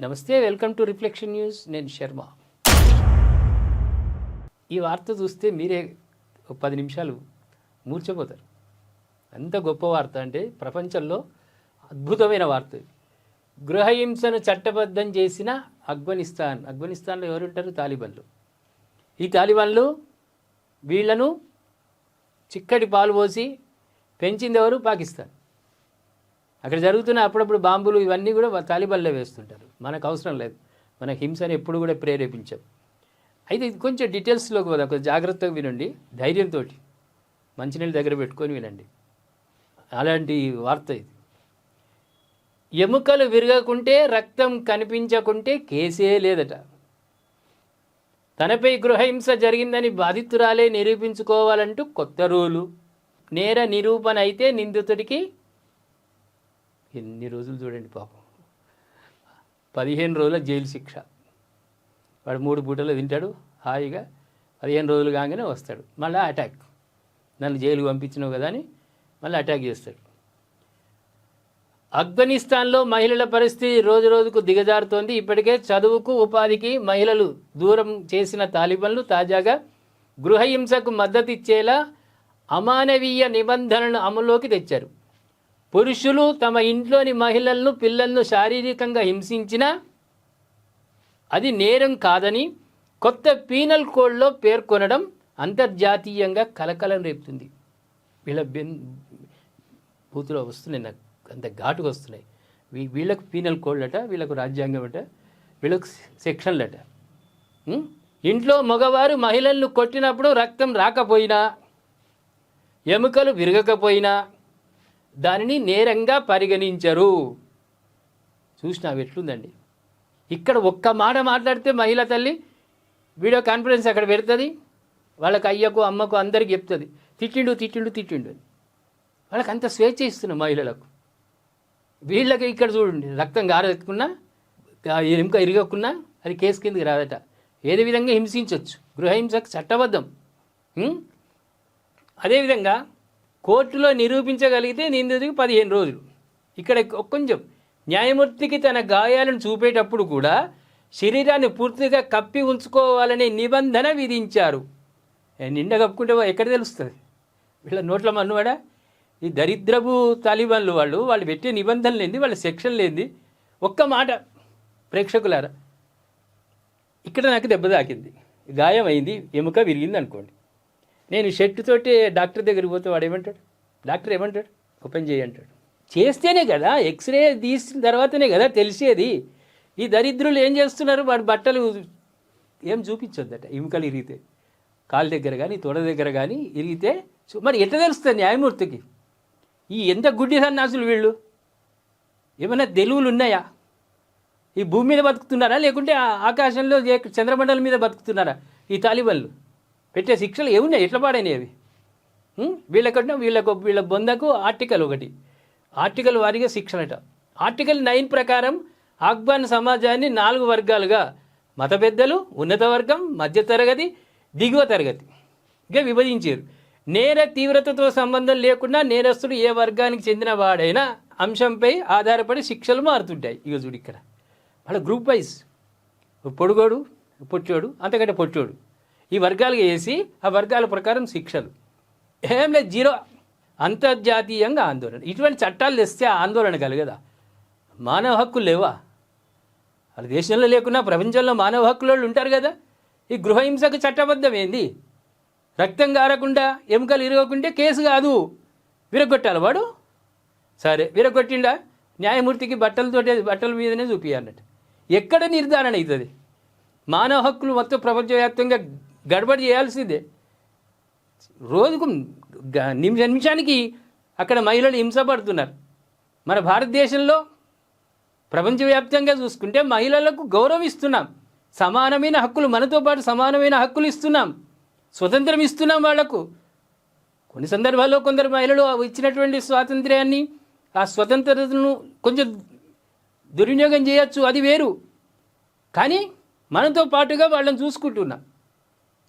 నమస్తే welcome to reflection news. నేను శర్మ. ఈ వార్త చూస్తే మీరే ఒక పది నిమిషాలు మూర్చపోతారు. అంత గొప్ప వార్త అంటే ప్రపంచంలో అద్భుతమైన వార్త గృహహింసను చట్టబద్ధం చేసిన ఆఫ్ఘనిస్తాన్. అఫ్ఘనిస్తాన్లో ఎవరుంటారు? తాలిబన్లు. ఈ తాలిబన్లు వీళ్ళను చిక్కటి పాలు పోసి పెంచింది ఎవరు? పాకిస్తాన్. అక్కడ జరుగుతున్న అప్పుడప్పుడు బాంబులు ఇవన్నీ కూడా వా- తాలిబాన్లే వేస్తుంటారు. మనకు అవసరం లేదు. మన హింసని ఎప్పుడు కూడా ప్రేరేపించాం. అయితే ఇది కొంచెం డీటెయిల్స్లోకి పోదాం. కొంచెం జాగ్రత్తగా వినండి. ధైర్యంతో మంచినీళ్ళ దగ్గర పెట్టుకొని వినండి. అలాంటి వార్త ఇది. ఎముకలు విరగకుంటే రక్తం కనిపించకుంటే కేసే లేదట. తనపై గృహహింస జరిగిందని బాధితురాలే నిరూపించుకోవాలంటూ కొత్త రూలు. నేర నిరూపణ అయితే నిందితుడికి ఎన్ని రోజులు చూడండి పాపం. పదిహేను రోజుల జైలు శిక్ష. వాడు మూడు పూటలు తింటాడు హాయిగా పదిహేను రోజులు కాగానే వస్తాడు. మళ్ళీ అటాక్ నన్ను జైలు పంపించినావు కదా అని మళ్ళీ అటాక్ చేస్తాడు. ఆఫ్ఘనిస్తాన్లో మహిళల పరిస్థితి రోజు రోజుకు దిగజారుతోంది. ఇప్పటికే చదువుకు ఉపాధికి మహిళలు దూరం చేసిన తాలిబన్లు తాజాగా గృహహింసకు మద్దతు ఇచ్చేలా అమానవీయ నిబంధనలను అమల్లోకి తెచ్చారు. పురుషులు తమ ఇంట్లోని మహిళలను పిల్లలను శారీరకంగా హింసించినా అది నేరం కాదని కొత్త పీనల్ కోడ్లో పేర్కొనడం అంతర్జాతీయంగా కలకలం రేపుతుంది. వీళ్ళ బెన్ బూతులో వస్తున్నాయి నాకు అంత ఘాటుగా వస్తున్నాయి. వీ వీళ్ళకు పీనల్ కోడ్లట వీళ్ళకు రాజ్యాంగం అట వీళ్ళకు సెక్షన్లట ఇంట్లో మగవారు మహిళలను కొట్టినప్పుడు రక్తం రాకపోయినా ఎముకలు విరగకపోయినా దానిని నేరంగా పరిగణించరు. చూసినావు ఎట్లుందండి? ఇక్కడ ఒక్క మాట మాట్లాడితే మహిళ తల్లి వీడియో కాన్ఫరెన్స్ అక్కడ పెడుతుంది వాళ్ళకి అయ్యకు అమ్మకు అందరికి చెప్తుంది. తిట్టిండు తిట్టిండు తిట్టిండు వాళ్ళకి అంత స్వేచ్ఛ ఇస్తున్నాం మహిళలకు. వీళ్ళకి ఇక్కడ చూడండి రక్తం గారెత్తుకున్నా ఎముక ఇరగకున్నా అది కేసు కిందకి రాదట. ఏదే విధంగా హింసించవచ్చు గృహహింసకు చట్టబద్ధం. అదేవిధంగా కోర్టులో నిరూపించగలిగితే నిందితుడికి పదిహేను రోజులు. ఇక్కడ కొంచెం న్యాయమూర్తికి తన గాయాలను చూపేటప్పుడు కూడా శరీరాన్ని పూర్తిగా కప్పి ఉంచుకోవాలనే నిబంధన విధించారు. నిండ నిండా కప్పుకుంటే ఎక్కడ తెలుస్తుంది? వీళ్ళ నోట్ల మన్నువాడా ఈ దరిద్రపు తాలిబాన్లు వాళ్ళు వాళ్ళు పెట్టే నిబంధనలు ఏంది? వాళ్ళ సెక్షన్లు ఏంది? ఒక్క మాట ప్రేక్షకులారా. ఇక్కడ నాకు దెబ్బ తాకింది. గాయం అయింది ఎముక విరిగింది అనుకోండి నేను షర్టుతోటి డాక్టర్ దగ్గరికి పోతే వాడు ఏమంటాడు డాక్టర్ ఏమంటాడు? ఓపెన్ చేయి అంటాడు. చేస్తేనే కదా ఎక్స్రే తీసిన తర్వాతనే కదా తెలిసేది. ఈ దరిద్రులు ఏం చేస్తున్నారు? వాడి బట్టలు ఏం చూపించొద్దట. ఎముకలు ఇరిగితే. కాలు దగ్గర కానీ తొడ దగ్గర కానీ ఇరిగితే చూ- మరి ఎట్లా తెలుస్తుంది న్యాయమూర్తికి? ఈ ఎంత గుడ్డి సన్నాసులు వీళ్ళు? ఏమైనా తెలివులు ఉన్నాయా ఈ భూమి మీద బతుకుతున్నారా? లేకుంటే ఆకాశంలో చంద్రమండలం మీద బతుకుతున్నారా? ఈ తాలిబన్లు? పెట్టే శిక్షలు ఏమున్నాయి? ఎట్లా పాడైనవి అవి? ఉం? వీళ్ళకు వీళ్ళ బొందకు ఆర్టికల్ ఒకటి. ఆర్టికల్ వారిగా శిక్షణట ఆర్టికల్ నైన్ ప్రకారం ఆఫ్ఘాన్ సమాజాన్ని నాలుగు వర్గాలుగా మత పెద్దలు ఉన్నత వర్గం మధ్యతరగతి దిగువ తరగతి ఇక విభజించారు. నేర తీవ్రతతో సంబంధం లేకుండా నేరస్తుడు ఏ వర్గానికి చెందిన వాడైనా అంశంపై ఆధారపడి శిక్షలు మారుతుంటాయి. ఇక చూడు ఇక్కడ. వాళ్ళ గ్రూప్ వైజ్. పొడుగోడు పొట్టోడు అంతకంటే పొట్టోడు ఈ వర్గాలుగా వేసి ఆ వర్గాల ప్రకారం శిక్షలు. ఏం లేదు జీరో అంతర్జాతీయంగా ఆందోళన. ఇటువంటి చట్టాలు తెస్తే ఆందోళన కలగదా? మానవ హక్కులు లేవా? వాళ్ళ దేశంలో లేకున్నా ప్రపంచంలో మానవ హక్కుల వాళ్ళు ఉంటారు కదా? ఈ గృహహింసకు చట్టబద్ధం ఏంది రక్తం కారకుండా ఎముకలు ఇరగకుంటే కేసు కాదు. విరగొట్టాలి వాడు? సరే విరగొట్టిండా? న్యాయమూర్తికి బట్టలతోటే బట్టల మీదనే చూపించాలన్నట్టు ఎక్కడ నిర్ధారణ అవుతుంది? మానవ హక్కులు మొత్తం ప్రపంచవ్యాప్తంగా గడబడి చేయాల్సిందే. రోజుకు గ- నిమిష నిమిషానికి అక్కడ మహిళలు హింసపడుతున్నారు మన భారతదేశంలో ప్రపంచవ్యాప్తంగా చూసుకుంటే మహిళలకు గౌరవం ఇస్తున్నాం సమానమైన హక్కులు మనతో పాటు సమానమైన హక్కులు ఇస్తున్నాం. స్వతంత్రం ఇస్తున్నాం వాళ్ళకు. కొన్ని సందర్భాల్లో కొందరు మహిళలు ఇచ్చినటువంటి స్వాతంత్ర్యాన్ని ఆ స్వతంత్రతను కొంచెం దుర్వినియోగం చేయొచ్చు అది వేరు. కానీ మనతో పాటుగా వాళ్ళని చూసుకుంటున్నాం.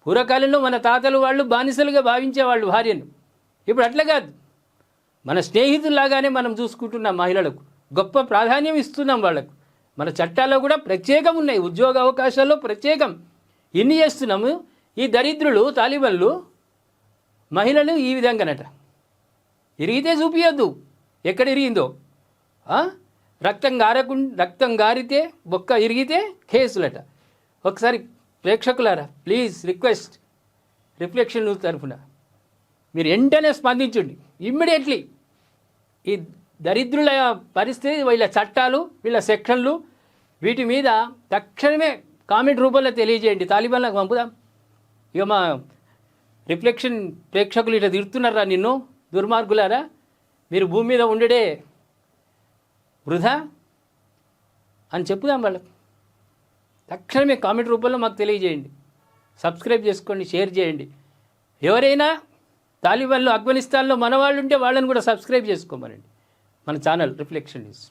పూర్వకాలంలో మన తాతలు వాళ్ళు బానిసలుగా భావించేవాళ్ళు భార్యను ఇప్పుడు అట్లా కాదు. మన స్నేహితుల్లాగానే మనం చూసుకుంటున్నాం మహిళలకు గొప్ప ప్రాధాన్యం ఇస్తున్నాం వాళ్ళకు. మన చట్టాల్లో కూడా ప్రత్యేకం ఉన్నాయి. ఉద్యోగ అవకాశాల్లో ప్రత్యేకం. ఎన్ని చేస్తున్నాము? ఈ దరిద్రులు తాలిబన్లు మహిళలు ఈ విధంగానట. ఇరిగితే చూపించద్దు ఎక్కడ ఇరిగిందో? రక్తం గారకు రక్తం గారితే బొక్క ఇరిగితే కేసులట. ఒకసారి ప్రేక్షకులారా ప్లీజ్ రిక్వెస్ట్ రిఫ్లెక్షన్ న్యూస్ తరఫున మీరు వెంటనే స్పందించండి. ఇమ్మీడియట్లీ ఈ దరిద్రుల పరిస్థితి వీళ్ళ చట్టాలు వీళ్ళ సెక్షన్లు వీటి మీద తక్షణమే కామెంట్ రూపంలో తెలియజేయండి. తాలిబాన్లకు పంపుదాం. ఇక మా రిఫ్లెక్షన్ ప్రేక్షకులు ఇట్లా తిడుతున్నారా నిన్ను? దుర్మార్గులారా? మీరు భూమి మీద ఉండడే వృధా అని చెప్పుదాం వాళ్ళకు. తక్షణమే కామెంట్ రూపంలో మాకు తెలియజేయండి. సబ్స్క్రైబ్ చేసుకోండి షేర్ చేయండి. ఎవరైనా తాలిబాన్లో ఆఫ్ఘనిస్తాన్లో మన వాళ్ళు ఉంటే వాళ్ళని కూడా సబ్స్క్రైబ్ చేసుకోమనండి. మన ఛానల్ రిఫ్లెక్షన్ న్యూస్.